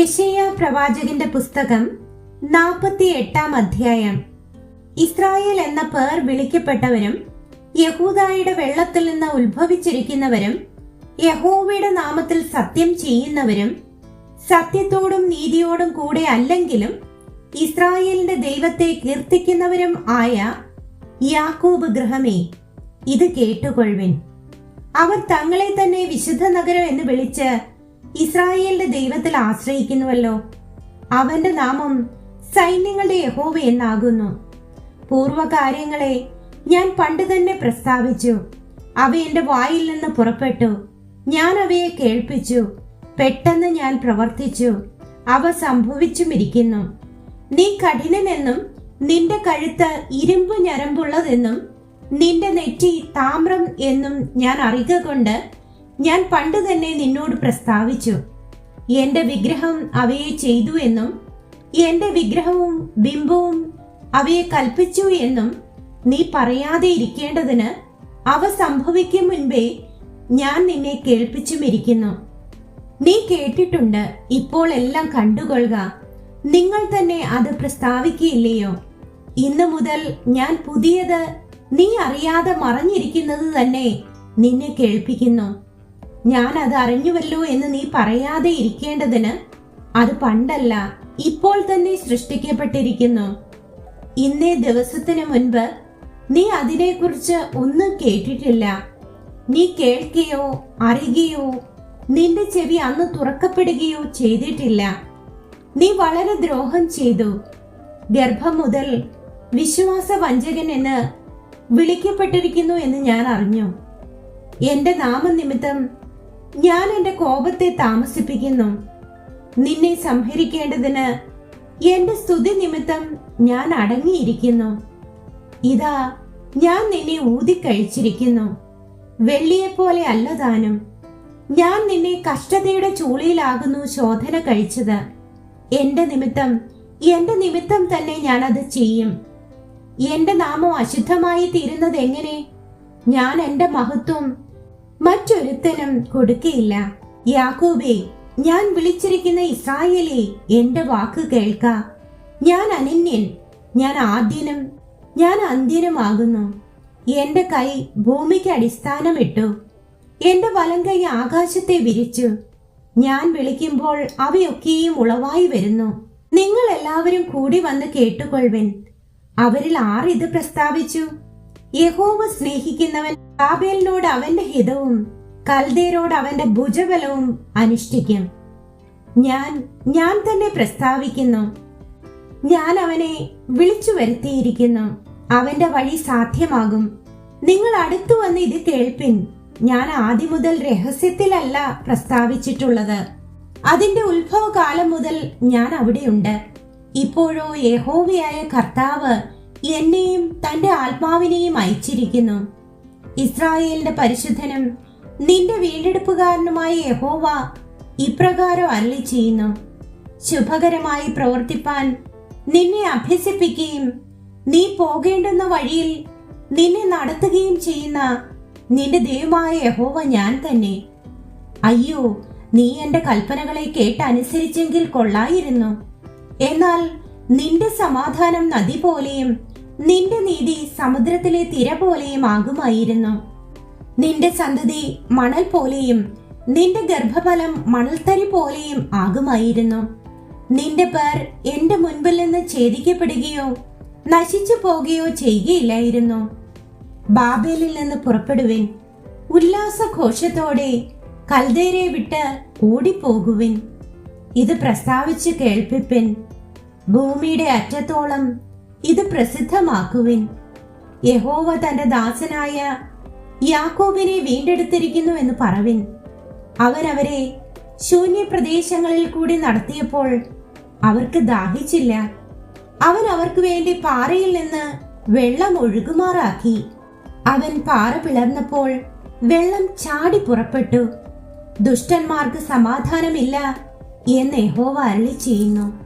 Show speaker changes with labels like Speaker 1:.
Speaker 1: യശയ പ്രവാചകന്റെ പുസ്തകം നാൽപ്പത്തി എട്ടാം അധ്യായം. ഇസ്രായേൽ എന്ന പേർ വിളിക്കപ്പെട്ടവരും യഹൂദായുടെ വെള്ളത്തിൽ നിന്ന് ഉത്ഭവിച്ചിരിക്കുന്നവരും യഹോവയുടെ നാമത്തിൽ സത്യം ചെയ്യുന്നവരും സത്യത്തോടും നീതിയോടും കൂടെ അല്ലെങ്കിലും ഇസ്രായേലിന്റെ ദൈവത്തെ കീർത്തിക്കുന്നവരും ആയ യാക്കോബ് ഗ്രഹമേ ഇത് കേട്ടുകൊള്ളുവിൻ. അവർ തങ്ങളെ തന്നെ വിശുദ്ധ നഗരം എന്ന് വിളിച്ച് ഇസ്രായേലിന്റെ ദൈവത്തിൽ ആശ്രയിക്കുന്നുവല്ലോ. അവന്റെ നാമം സൈന്യങ്ങളുടെ യഹോവ എന്നാകുന്നു. പൂർവകാര്യങ്ങളെ ഞാൻ പണ്ട് തന്നെ പ്രസ്താവിച്ചു. അവ എന്റെ വായിൽ നിന്ന് പുറപ്പെട്ടു. ഞാൻ അവയെ കേൾപ്പിച്ചു. പെട്ടെന്ന് ഞാൻ പ്രവർത്തിച്ചു. അവ സംഭവിച്ചുമിരിക്കുന്നു. നീ കഠിനനെന്നും നിന്റെ കഴുത്ത് ഇരുമ്പ് ഞരമ്പുള്ളതെന്നും നിന്റെ നെറ്റി താമ്രം എന്നും ഞാൻ അറിയുക കൊണ്ട് ഞാൻ പണ്ട് തന്നെ നിന്നോട് പ്രസ്താവിച്ചു എന്റെ വിഗ്രഹം അവയെ ചെയ്തു എന്നും എന്റെ വിഗ്രഹവും ബിംബവും അവയെ കൽപ്പിച്ചു എന്നും നീ പറയാതെ ഇരിക്കേണ്ടതിന് അവ സംഭവിക്കും മുൻപേ ഞാൻ നിന്നെ കേൾപ്പിച്ചുമിരിക്കുന്നു. നീ കേട്ടിട്ടുണ്ട് ഇപ്പോൾ എല്ലാം കണ്ടുകൊള്ളുക. നിങ്ങൾ തന്നെ അത് പ്രസ്താവിക്കുകയില്ലയോ? ഇന്നു മുതൽ ഞാൻ പുതിയത് നീ അറിയാതെ മറഞ്ഞിരിക്കുന്നത് തന്നെ നിന്നെ കേൾപ്പിക്കുന്നു. ഞാൻ അത് അറിഞ്ഞുവല്ലോ എന്ന് നീ പറയാതെ ഇരിക്കേണ്ടതിന് അത് പണ്ടല്ല ഇപ്പോൾ തന്നെ സൃഷ്ടിക്കപ്പെട്ടിരിക്കുന്നു. ഇന്നേ ദിവസത്തിന് മുൻപ് നീ അതിനെക്കുറിച്ച് ഒന്നും കേട്ടിട്ടില്ല. നീ കേൾക്കുകയോ അറിയുകയോ നിന്റെ ചെവി അന്ന് തുറക്കപ്പെടുകയോ ചെയ്തിട്ടില്ല. നീ വളരെ ദ്രോഹം ചെയ്തു. ഗർഭം മുതൽ വിശ്വാസ വഞ്ചകൻ എന്ന് വിളിക്കപ്പെട്ടിരിക്കുന്നു എന്ന് ഞാൻ അറിഞ്ഞു. എന്റെ നാമനിമിത്തം ഞാൻ എന്റെ കോപത്തെ താമസിപ്പിക്കുന്നു. നിന്നെ സംഹരിക്കേണ്ടതിന് എന്റെ സ്തുതി നിമിത്തം ഞാൻ അടങ്ങിയിരിക്കുന്നു. ഇതാ ഞാൻ നിന്നെ ഊതിക്കഴിച്ചിരിക്കുന്നു വെള്ളിയെപ്പോലെ അല്ലതാനും ഞാൻ നിന്നെ കഷ്ടതയുടെ ചൂളിയിലാകുന്നു ശോധന കഴിച്ചത്. എന്റെ നിമിത്തം എന്റെ നിമിത്തം തന്നെ ഞാൻ അത് ചെയ്യും. എന്റെ നാമം അശുദ്ധമായി തീരുന്നത് എങ്ങനെ ഞാൻ എന്റെ മഹത്വം മറ്റൊരുത്തനും കൊടുക്കയില്ല. യാക്കോബേ ഞാൻ വിളിച്ചിരിക്കുന്ന ഇസ്രായേലെ എന്റെ വാക്ക് കേൾക്ക. ഞാൻ അനന്യൻ ഞാൻ ആദ്യനും ഞാൻ അന്ത്യനുമാകുന്നു. എന്റെ കൈ ഭൂമിക്ക് അടിസ്ഥാനമിട്ടു. എന്റെ വലം കൈ ആകാശത്തെ വിരിച്ചു. ഞാൻ വിളിക്കുമ്പോൾ അവയൊക്കെയും ഉളവായി വരുന്നു. നിങ്ങൾ എല്ലാവരും കൂടി വന്ന് കേട്ടുകൊള്ളുവൻ അവരിൽ ആർ ഇത് പ്രസ്താവിച്ചു? യഹോവ സ്നേഹിക്കുന്നവൻ ബാബേലിനോട് അവന്റെ ഹിതവും കൽദേരോട് അവന്റെ ഭുജബലവും അനുഷ്ഠിക്കും. ഞാൻ ഞാൻ തന്നെ പ്രസ്താവിക്കുന്നു. ഞാൻ അവനെ വിളിച്ചു വരുത്തിയിരിക്കുന്നു. അവന്റെ വഴി സാധ്യമാകും. നിങ്ങൾ അടുത്തു വന്ന് ഇത് കേൾപ്പിൻ. ഞാൻ ആദ്യം മുതൽ രഹസ്യത്തിലല്ല പ്രസ്താവിച്ചിട്ടുള്ളത്. അതിന്റെ ഉത്ഭവകാലം മുതൽ ഞാൻ അവിടെയുണ്ട്. ഇപ്പോഴോ യഹോവയായ കർത്താവ് എന്നെയും തന്റെ ആത്മാവിനെയും അയച്ചിരിക്കുന്നു. ഇസ്രായേലിന്റെ പരിശുദ്ധനും നിന്റെ വീണ്ടെടുപ്പുകാരനുമായ യഹോവ ഇപ്രകാരം അരളി ചെയ്യുന്നു ശുഭകരമായി പ്രവർത്തിപ്പാൻ നിന്നെ അഭ്യസിപ്പിക്കുകയും നീ പോകേണ്ടുന്ന വഴിയിൽ നിന്നെ നടത്തുകയും ചെയ്യുന്ന നിന്റെ ദൈവമായ യഹോവ ഞാൻ തന്നെ. അയ്യോ നീ എന്റെ കൽപ്പനകളെ കേട്ടനുസരിച്ചെങ്കിൽ കൊള്ളായിരുന്നു. എന്നാൽ നിന്റെ സമാധാനം നദി പോലെയും നിന്റെ നീതി സമുദ്രത്തിലെ തിര പോലെയും ആകുമായിരുന്നു നിന്റെ സന്തതി മണൽ പോലെയും നിന്റെ ഗർഭഫലം മണൽത്തരി പോലെയും ആകുമായിരുന്നു. നിന്റെ പേർ എന്റെ മുൻപിൽ നിന്ന് ഛേദിക്കപ്പെടുകയോ നശിച്ചു പോകുകയോ ചെയ്യുകയില്ലായിരുന്നു. ബാബേലിൽ നിന്ന് പുറപ്പെടുവിൻ. ഉല്ലാസഘോഷത്തോടെ കൽദേരെ വിട്ട് ഓടിപ്പോകുവിൻ. ഇത് പ്രസ്താവിച്ച് കേൾപ്പിപ്പിൻ. ഭൂമിയുടെ അറ്റത്തോളം ഇത് പ്രസിദ്ധമാക്കുവിൻ. യഹോവ തന്റെ ദാസനായ യാക്കോബിനെ വീണ്ടെടുത്തിരിക്കുന്നു എന്ന് പറവിൻ. അവരവരെ അവരെ ശൂന്യ പ്രദേശങ്ങളിൽ കൂടി നടത്തിയപ്പോൾ അവർക്ക് ദാഹിച്ചില്ല. അവൻ അവർക്ക് വേണ്ടി പാറയിൽ നിന്ന് വെള്ളം ഒഴുകുമാറാക്കി. അവൻ പാറ പിളർന്നപ്പോൾ വെള്ളം ചാടി പുറപ്പെട്ടു. ദുഷ്ടന്മാർക്ക് സമാധാനമില്ല എന്ന് യഹോവ അരളി ചെയ്യുന്നു